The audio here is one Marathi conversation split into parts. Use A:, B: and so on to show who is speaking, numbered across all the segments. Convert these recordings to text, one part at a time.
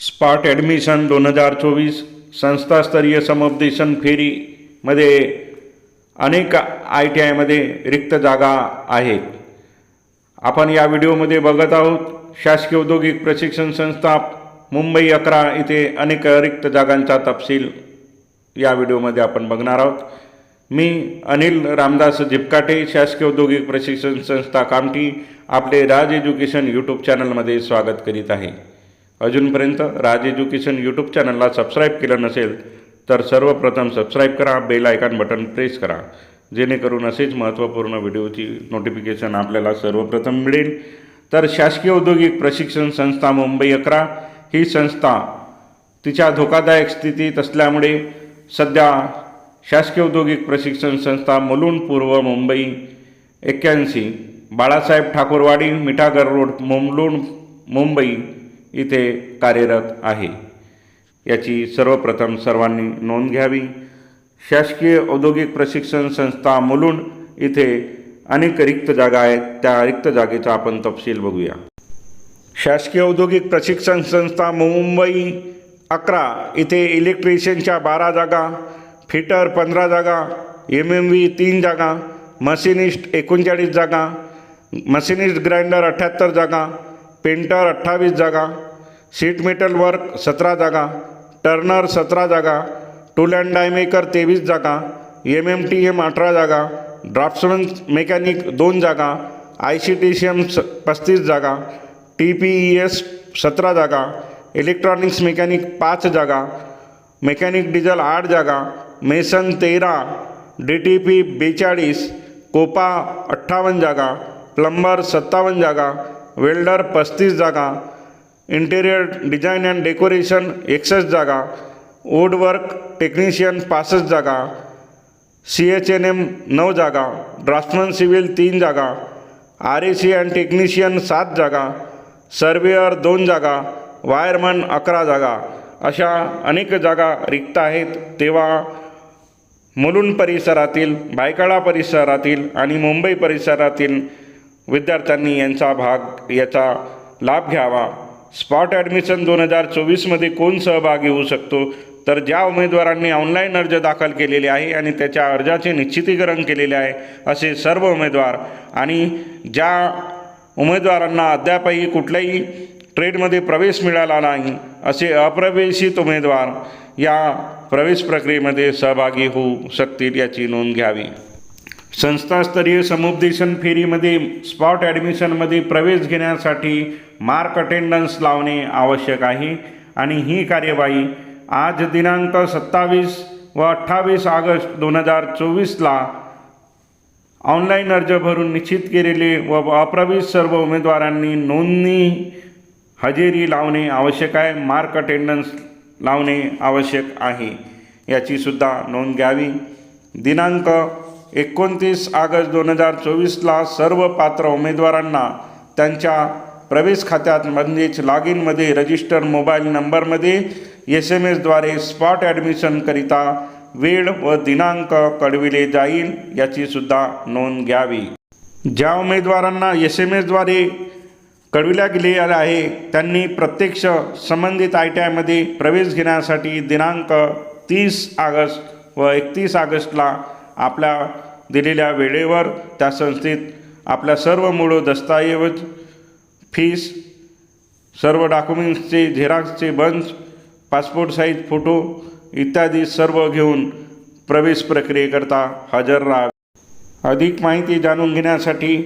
A: स्पॉट ॲडमिशन दोन हजार चोवीस संस्थास्तरीय समुपदेशन फेरीमध्ये अनेक आय टी आयमध्ये रिक्त जागा आहेत. आपण या व्हिडिओमध्ये बघत आहोत शासकीय औद्योगिक प्रशिक्षण संस्था मुंबई अकरा इथे अनेक रिक्त जागांचा तपशील या व्हिडिओमध्ये आपण बघणार आहोत. मी अनिल रामदास जिपकाटे शासकीय औद्योगिक प्रशिक्षण संस्था कामठी आपले राज एज्युकेशन यूट्यूब चॅनलमध्ये स्वागत करीत आहे. अजूनपर्यंत राज एज्युकेशन यूट्यूब चॅनलला सबस्क्राईब केलं नसेल तर सर्वप्रथम सबस्क्राईब करा बेल आयकॉन बटन प्रेस करा. जेणेकरून असेच महत्त्वपूर्ण व्हिडिओची नोटिफिकेशन आपल्याला सर्वप्रथम मिळेल. तर शासकीय औद्योगिक प्रशिक्षण संस्था मुंबई अकरा. ही संस्था तिच्या धोकादायक स्थितीत असल्यामुळे सध्या शासकीय औद्योगिक प्रशिक्षण संस्था मुलुंड पूर्व मुंबई एक्क्याऐंशी बाळासाहेब ठाकूरवाडी मिठागर रोड मुलुंड मुंबई इथे कार्यरत आहे. याची सर्वप्रथम सर्वांनी नोंद घ्यावी. शासकीय औद्योगिक प्रशिक्षण संस्था मुलुंड इथे अनेक रिक्त जागा आहेत. त्या रिक्त जागेचा आपण तपशील बघूया. शासकीय औद्योगिक प्रशिक्षण संस्था मुंबई अकरा इथे इलेक्ट्रिशियनच्या बारा जागा फिटर पंधरा जागा एम एम व्ही तीन जागा मशिनिस्ट एकोणचाळीस जागा मशिनिस्ट ग्राइंडर अठ्ठ्याहत्तर जागा पेंटर अठ्ठावीस जागा शीट मेटल वर्क सतरा जागा टर्नर सतरा जागा टूल अँड डायमेकर तेवीस जागा एम एम टी एम अठरा जागा ड्राफ्ट्समन मेकॅनिक दोन जागा I C T C M पस्तीस जागा टी पी ई एस सतरा जागा इलेक्ट्रॉनिक्स मेकॅनिक पाच जागा मेकॅनिक डिझेल आठ जागा मेसन तेरा डी टी पी बेचाळीस, कोपा अठ्ठावन्न जागा प्लंबर सत्तावन्न जागा वेल्डर पस्तीस जागा इंटेरियर डिझाईन अँड डेकोरेशन एकसष्ट जागा वुडवर्क टेक्निशियन पासष्ट जागा सी एच एन एम नऊ जागा ड्राफ्टमन सिव्हिल तीन जागा R A C and technician सात जागा सर्वेअर दोन जागा वायरमन अकरा जागा अशा अनेक जागा रिक्त आहेत. तेव्हा मुलुंड परिसरातील भायखळा परिसरातील आणि मुंबई परिसरातील विद्यार्थ्यांनी यांचा भाग याचा लाभ घ्यावा. स्पॉट ॲडमिशन दोन हजार चोवीसमध्ये कोण सहभागी होऊ शकतो? तर ज्या उमेदवारांनी ऑनलाईन अर्ज दाखल केलेले आहे आणि त्याच्या अर्जाचे निश्चितीकरण केलेले आहे असे सर्व उमेदवार आणि ज्या उमेदवारांना अद्यापही कुठल्याही ट्रेडमध्ये प्रवेश मिळाला नाही असे अप्रवेशित उमेदवार या प्रवेश प्रक्रियेमध्ये सहभागी होऊ शकतील याची नोंद घ्यावी. संस्थास्तरीय समुपदेशन फेरीमध्ये स्पॉट ॲडमिशनमध्ये प्रवेश घेण्यासाठी मार्क अटेंडन्स लावणे आवश्यक आहे. आणि ही कार्यवाही आज दिनांक सत्तावीस व अठ्ठावीस ऑगस्ट दोन हजार चोवीसला ऑनलाईन अर्ज भरून निश्चित केलेले व अप्रवेश सर्व उमेदवारांनी नोंदणी हजेरी लावणे आवश्यक आहे. मार्क अटेंडन्स लावणे आवश्यक आहे. याचीसुद्धा नोंद घ्यावी. दिनांक एकोणतीस ऑगस्ट दोन हजार चोवीसला सर्व पात्र उमेदवारांना त्यांच्या प्रवेश खात्यात म्हणजेच लॉग इनमध्ये रजिस्टर मोबाईल नंबरमध्ये एस एम एसद्वारे स्पॉट ॲडमिशनकरिता वेळ व दिनांक कळविले जाईल याचीसुद्धा नोंद घ्यावी. ज्या उमेदवारांना एस एम एसद्वारे कळविल्या गेलेल्या आहे त्यांनी प्रत्यक्ष संबंधित आय टी आयमध्ये प्रवेश घेण्यासाठी दिनांक तीस ऑगस्ट व एकतीस ऑगस्टला आपल्या दिलेल्या वेळेवर त्या संस्थेत आपल्या सर्व मूळ दस्तऐवज फीस सर्व डॉक्युमेंट्सचे झेरॉक्सचे बंच पासपोर्ट साईज फोटो इत्यादी सर्व घेऊन प्रवेश प्रक्रियेकरता हजर राहावे. अधिक माहिती जाणून घेण्यासाठी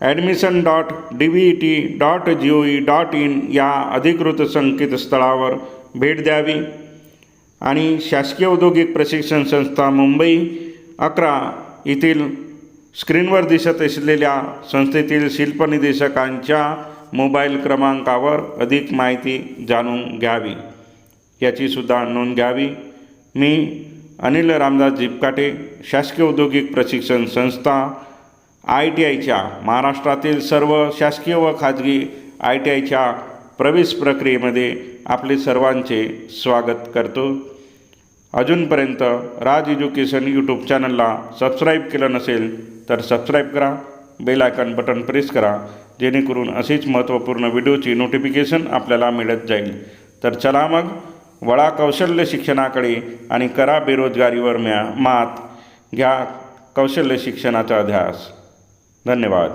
A: admission dot D V T dot G O E dot in या अधिकृत संकेतस्थळावर भेट द्यावी. आणि शासकीय औद्योगिक प्रशिक्षण संस्था मुंबई अकरा येथील स्क्रीनवर दिसत असलेल्या संस्थेतील शिल्पनिदेशकांच्या मोबाईल क्रमांकावर अधिक माहिती जाणून घ्यावी. याचीसुद्धा नोंद घ्यावी. मी अनिल रामदास जिपकाटे शासकीय औद्योगिक प्रशिक्षण संस्था आय टी आयच्या महाराष्ट्रातील सर्व शासकीय व खाजगी आय टी आयच्या प्रवेश प्रक्रियेमध्ये आपले सर्वांचे स्वागत करतो. अजूनपर्यंत राज एज्युकेशन यूट्यूब चॅनलला सबस्क्राईब केलं नसेल तर सबस्क्राईब करा बेल आयकॉन बटन प्रेस करा जेणेकरून असेच महत्त्वपूर्ण व्हिडिओची नोटिफिकेशन आपल्याला मिळत जाईल. तर चला मग वळा कौशल्य शिक्षणाकडे आणि करा बेरोजगारीवर म्या मात घ्या कौशल्य शिक्षणाचा अध्यास धन्यवाद.